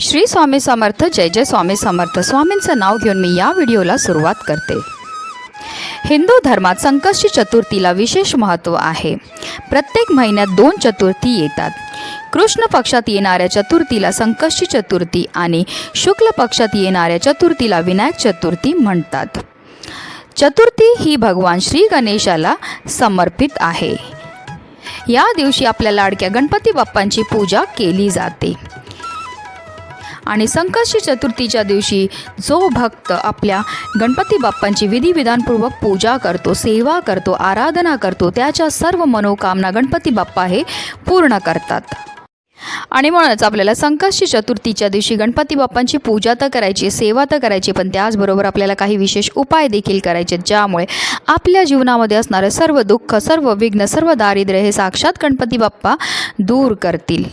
श्री स्वामी समर्थ जय जय स्वामी समर्थ. स्वामींचं नाव घेऊन मी या व्हिडिओला सुरुवात करते. हिंदू धर्मात संकष्टी चतुर्थीला विशेष महत्त्व आहे. प्रत्येक महिन्यात दोन चतुर्थी येतात. कृष्ण पक्षात येणाऱ्या चतुर्थीला संकष्टी चतुर्थी आणि शुक्ल पक्षात येणाऱ्या चतुर्थीला विनायक चतुर्थी म्हणतात. चतुर्थी ही भगवान श्री गणेशाला समर्पित आहे. या दिवशी आपल्या लाडक्या गणपती बाप्पांची पूजा केली जाते. आणि संकष्टी चतुर्थीच्या दिवशी जो भक्त आपल्या गणपती बाप्पांची विधिविधानपूर्वक पूजा करतो सेवा करतो आराधना करतो त्याच्या सर्व मनोकामना गणपती बाप्पा हे पूर्ण करतात. आणि म्हणूनच आपल्याला संकष्टी चतुर्थीच्या दिवशी गणपती बाप्पांची पूजा तर करायची सेवा तर करायची पण त्याचबरोबर आपल्याला काही विशेष उपाय देखील करायचे ज्यामुळे आपल्या जीवनामध्ये असणारं सर्व दुःख सर्व विघ्न सर्व दारिद्र्य हे साक्षात गणपती बाप्पा दूर करतील.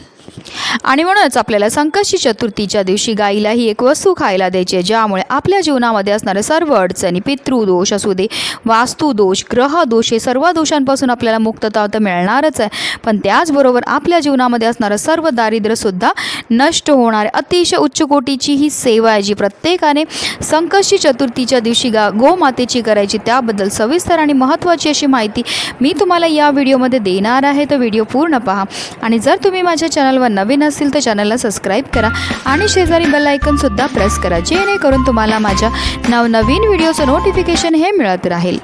आणि म्हणूनच आपल्याला संकष्टी चतुर्थीच्या दिवशी गाईला ही एक वस्तू खायला द्यायची आहे ज्यामुळे आपल्या जीवनामध्ये असणारे सर्व अडचणी पितृदोष असू दे वास्तुदोष ग्रहदोष हे सर्व दोषांपासून आपल्याला मुक्तता तर मिळणारच आहे. पण त्याचबरोबर आपल्या जीवनामध्ये असणारं सर्व दारिद्र्यसुद्धा नष्ट होणार अतिशय उच्च कोटीची ही सेवा आहे जी प्रत्येकाने संकष्टी चतुर्थीच्या दिवशी गा गोमातेची करायची. त्याबद्दल सविस्तर आणि महत्त्वाची अशी माहिती मी तुम्हाला या व्हिडिओमध्ये देणार आहे. तर व्हिडिओ पूर्ण पहा. आणि जर तुम्ही माझ्या चॅनलवर नवीन नसेल तर चॅनलला सबस्क्राईब करा. आणि शेजारी बेल आयकनसुद्धा प्रेस करा जेणेकरून तुम्हाला माझ्या नवनवीन व्हिडिओचं नोटिफिकेशन हे मिळत राहील.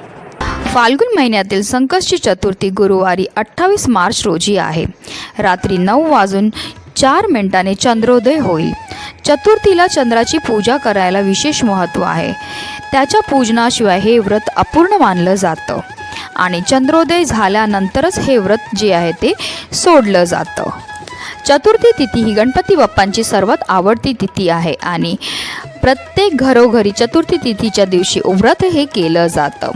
फाल्गुन महिन्यातील संकष्टी चतुर्थी गुरुवारी अठ्ठावीस मार्च रोजी आहे. रात्री नऊ वाजून चार मिनिटाने चंद्रोदय होईल. चतुर्थीला चंद्राची पूजा करायला विशेष महत्त्व आहे. त्याच्या पूजनाशिवाय हे व्रत अपूर्ण मानलं जातं. आणि चंद्रोदय झाल्यानंतरच हे व्रत जे आहे ते सोडलं जातं. चतुर्थी तिथी ही गणपती बाप्पांची सर्वात आवडती तिथी आहे आणि प्रत्येक घरोघरी चतुर्थी तिथीच्या दिवशी व्रत हे केलं जातं.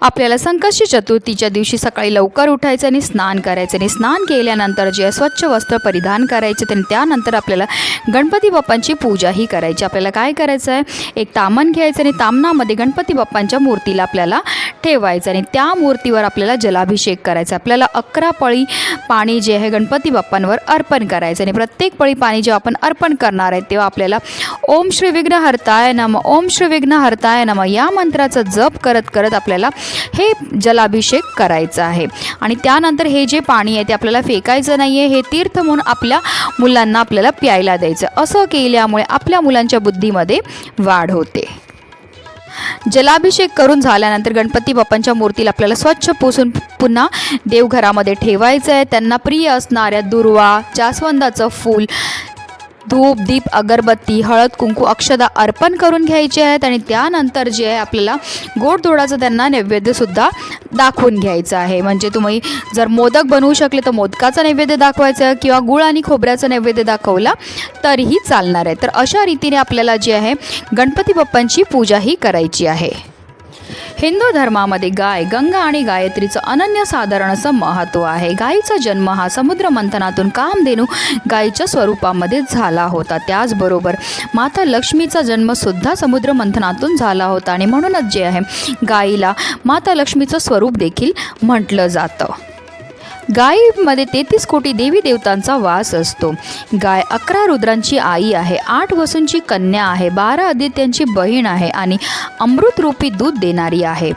आपल्याला संकष्टी चतुर्थीच्या दिवशी सकाळी लवकर उठायचं आणि स्नान करायचं. आणि स्नान केल्यानंतर जे स्वच्छ वस्त्र परिधान करायचे आणि त्यानंतर आपल्याला गणपती बाप्पांची पूजाही करायची. आपल्याला काय करायचं आहे? एक तामण घ्यायचं आणि तामणामध्ये गणपती बाप्पांच्या मूर्तीला आपल्याला ठेवायचं आणि त्या मूर्तीवर आपल्याला जलाभिषेक करायचा. आपल्याला अकरा पळी पाणी जे आहे गणपती बाप्पांवर अर्पण करायचं आणि प्रत्येक पळी पाणी जेव्हा आपण अर्पण करणार आहे तेव्हा आपल्याला ओम श्री विघ्न हरताय नम ओम श्री विघ्न हरताय नम या मंत्राचा जप करत करत आपल्याला हे जलाभिषेक करायचं आहे. आणि त्यानंतर हे जे पाणी आहे ते आपल्याला फेकायचं नाही आहे हे तीर्थ म्हणून आपल्या मुलांना आपल्याला प्यायला द्यायचं. असं केल्यामुळे आपल्या मुलांच्या बुद्धीमध्ये वाढ होते. जलाभिषेक करून झाल्यानंतर गणपती बाप्पांच्या मूर्तीला आपल्याला स्वच्छ पुसून पुन्हा देवघरामध्ये ठेवायचं आहे त्यांना प्रिय असणाऱ्या दुर्वा जास्वंदाचं फूल धूप दीप अगरबत्ती हळद कुंकू अक्षदा अर्पण करून घ्यायचे आहेत आणि त्यानंतर जे आहे आपल्याला गोडधोडाचं त्यांना नैवेद्यसुद्धा दाखवून घ्यायचं आहे. म्हणजे तुम्ही जर मोदक बनवू शकले तर मोदकाचा नैवेद्य दाखवायचा किंवा गुळ आणि खोबऱ्याचा नैवेद्य दाखवला तरीही चालणार आहे. तर अशा रीतीने आपल्याला जे आहे गणपती बाप्पांची पूजाही करायची आहे. हिंदू धर्मामध्ये गाय गंगा आणि गायत्रीचं अनन्यसाधारण असं महत्त्व आहे. गायीचा जन्म हा समुद्र मंथनातून कामधेनू गायीच्या स्वरूपामध्ये झाला होता. त्याचबरोबर माता लक्ष्मीचा जन्मसुद्धा समुद्र मंथनातून झाला होता आणि म्हणूनच जे आहे गायीला माता लक्ष्मीचं स्वरूप देखील म्हटलं जातं. गायीमध्ये तेहतीस कोटी देवी देवतांचा वास असतो. गाय अकरा रुद्रांची आई आहे आठ वसूंची कन्या आहे बारा आदित्यांची बहीण आहे आणि अमृतरूपी दूध देणारी आहे.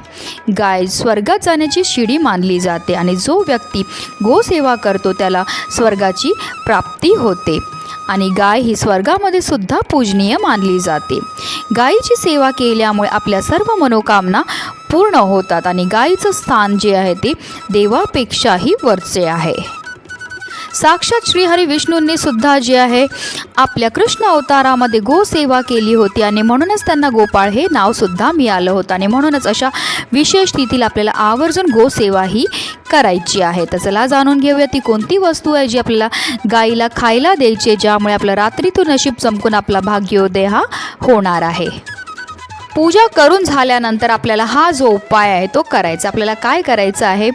गाय स्वर्गात जाण्याची शिडी मानली जाते आणि जो व्यक्ती गोसेवा करतो त्याला स्वर्गाची प्राप्ती होते. आणि गाय ही स्वर्गामध्ये सुद्धा पूजनीय मानली जाते. गायीची सेवा केल्यामुळे आपल्या सर्व मनोकामना पूर्ण होतात आणि गायीचं स्थान जे आहे ते देवापेक्षाही वरचे आहे. साक्षात श्रीहरी विष्णूंनी सुद्धा जे आहे आपल्या कृष्ण अवतारामध्ये गोसेवा केली होती आणि म्हणूनच त्यांना गोपाळ हे नावसुद्धा मिळालं होतं आणि म्हणूनच अशा विशेष तिथीला आपल्याला आवर्जून गोसेवा ही करायची आहे. तर चला जाणून घेऊया ती कोणती वस्तू आहे जी आपल्याला गाईला खायला द्यायची आहे ज्यामुळे आपलं रात्रीतून नशीब चमकून आपला भाग्योदय हा होणार आहे. पूजा करून झाल्यानंतर आपल्याला हा जो उपाय आहे तो करायचा. आपल्याला काय करायचं आहे?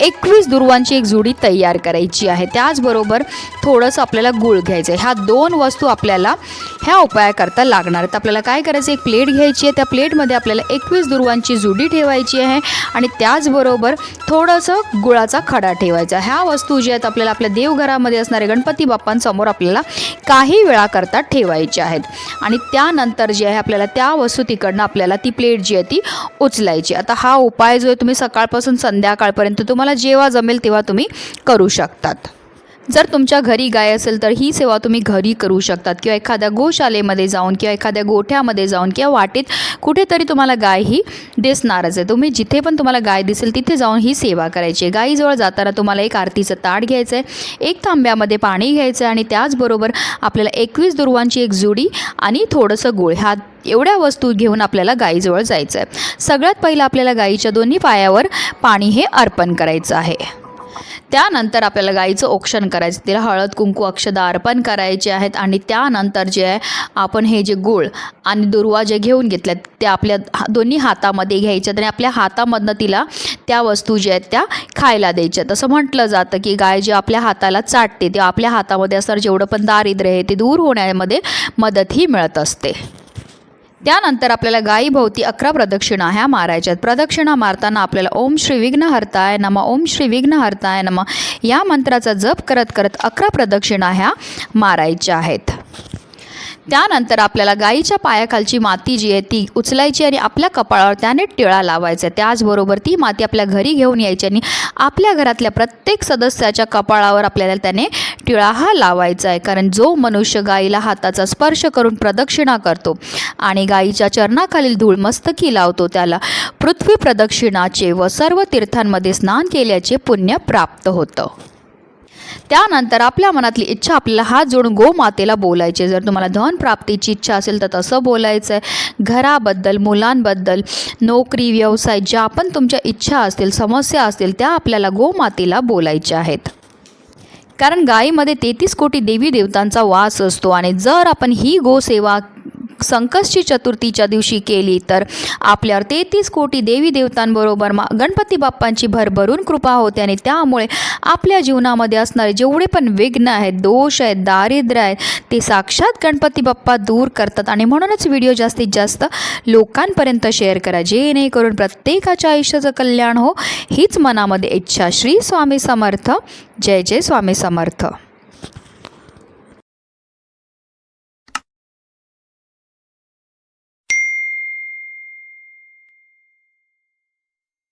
एकवीस दुर्वांची एक जुडी तयार करायची आहे. त्याचबरोबर थोडंसं आपल्याला गुळ घ्यायचं आहे. ह्या दोन वस्तू आपल्याला ह्या उपायाकरता लागणार आहेत. आपल्याला काय करायचं एक प्लेट घ्यायची आहे. त्या प्लेटमध्ये आपल्याला एकवीस दुर्वांची जुडी ठेवायची आहे आणि त्याचबरोबर थोडंसं गुळाचा खडा ठेवायचा. ह्या वस्तू ज्या आहेत आपल्याला आपल्या देवघरामध्ये असणारे गणपती बाप्पांसमोर आपल्याला काही वेळाकरता ठेवायच्या आहेत. आणि त्यानंतर जे आहे आपल्याला त्या वस्तू तिकडनं आपल्याला ती प्लेट जी आहे ती उचलायची आता हा उपाय जो आहे तुम्ही सकाळपासून संध्याकाळपर्यंत तुम्हाला जेव्हा जमेल तेव्हा तुम्ही करू शकतात. जर तुमच्या घरी गाय असेल तर ही सेवा तुम्ही घरी करू शकतात किंवा एखाद्या गोशालेमध्ये जाऊन किंवा एखाद्या गोठ्यामध्ये जाऊन किंवा वाटेत कुठेतरी तुम्हाला गाय ही दिसणारच आहे. तुम्ही जिथे पण तुम्हाला गाय दिसेल तिथे जाऊन ही सेवा करायची आहे. गायीजवळ जाताना तुम्हाला एक आरतीचं ताट घ्यायचं आहे एक तांब्यामध्ये पाणी घ्यायचं आहे आणि त्याचबरोबर आपल्याला एकवीस दुर्वांची एक जुडी आणि थोडंसं गुळ ह्या एवढ्या वस्तू घेऊन आपल्याला गाईजवळ जायचं आहे सगळ्यात पहिलं आपल्याला गाईच्या दोन्ही पायावर पाणी हे अर्पण करायचं आहे. त्यानंतर आपल्याला गाईचं औक्षण करायचं तिला हळद कुंकू अक्षदा अर्पण करायचे आहेत आणि त्यानंतर जे आहे आपण हे जे गूळ आणि दुर्वा जे घेऊन घेतल्यात त्या आपल्या हा- दोन्ही हातामध्ये घ्यायच्यात आणि आपल्या हातामधनं तिला त्या वस्तू ज्या आहेत त्या खायला द्यायच्या तसं म्हटलं जातं की गाय जे आपल्या हाताला चाटते ते आपल्या हातामध्ये असणार जेवढं पण दारिद्र्य आहे ते दूर होण्यामध्ये मदतही मिळत असते. त्यानंतर आपल्याला गायीभोवती अकरा प्रदक्षिणा ह्या मारायच्यात प्रदक्षिणा मारताना आपल्याला ओम श्री विघ्नहर्ताय नम. ओम श्री विघ्नहर्ताय नम. या मंत्राचा जप करत करत अकरा प्रदक्षिणा ह्या मारायच्या आहेत. त्यानंतर आपल्याला गाईच्या पायाखालची माती जी आहे ती उचलायची आणि आपल्या कपाळावर त्याने टिळा लावायचा. त्याचबरोबर ती माती आपल्या घरी घेऊन यायची आणि आपल्या घरातल्या प्रत्येक सदस्याच्या कपाळावर आपल्याला त्याने टिळा हा लावायचा आहे कारण जो मनुष्य गाईला हाताचा स्पर्श करून प्रदक्षिणा करतो आणि गाईच्या चरणाखालील धूळ मस्तकी लावतो त्याला पृथ्वी प्रदक्षिणाचे व सर्व तीर्थांमध्ये स्नान केल्याचे पुण्य प्राप्त होतं. त्यानंतर आपल्या मनातली इच्छा आपल्याला हात जोडून गोमातेला बोलायचे. जर तुम्हाला धन प्राप्तीची इच्छा असेल तर तसं बोलायचं आहे घराबद्दल मुलांबद्दल नोकरी व्यवसाय ज्या पण तुमच्या इच्छा असतील समस्या असतील त्या आपल्याला गोमातेला बोलायच्या आहेत. कारण गायीमध्ये तेहतीस कोटी देवी देवतांचा वास असतो आणि जर आपण ही गोसेवा संकष्टी चतुर्थीच्या दिवशी केली तर आपल्यावर तेहतीस कोटी देवी देवतांबरोबर मा गणपती बाप्पांची भरभरून कृपा होते आणि त्यामुळे आपल्या जीवनामध्ये असणारे जेवढे पण विघ्न आहेत दोष आहेत दारिद्र्य आहेत ते साक्षात गणपती बाप्पा दूर करतात. आणि म्हणूनच व्हिडिओ जास्तीत जास्त लोकांपर्यंत शेअर करा. जेणेकरून प्रत्येकाच्या आयुष्याचं कल्याण हो हीच मनामध्ये इच्छा. श्री स्वामी समर्थ. जय जय स्वामी समर्थ.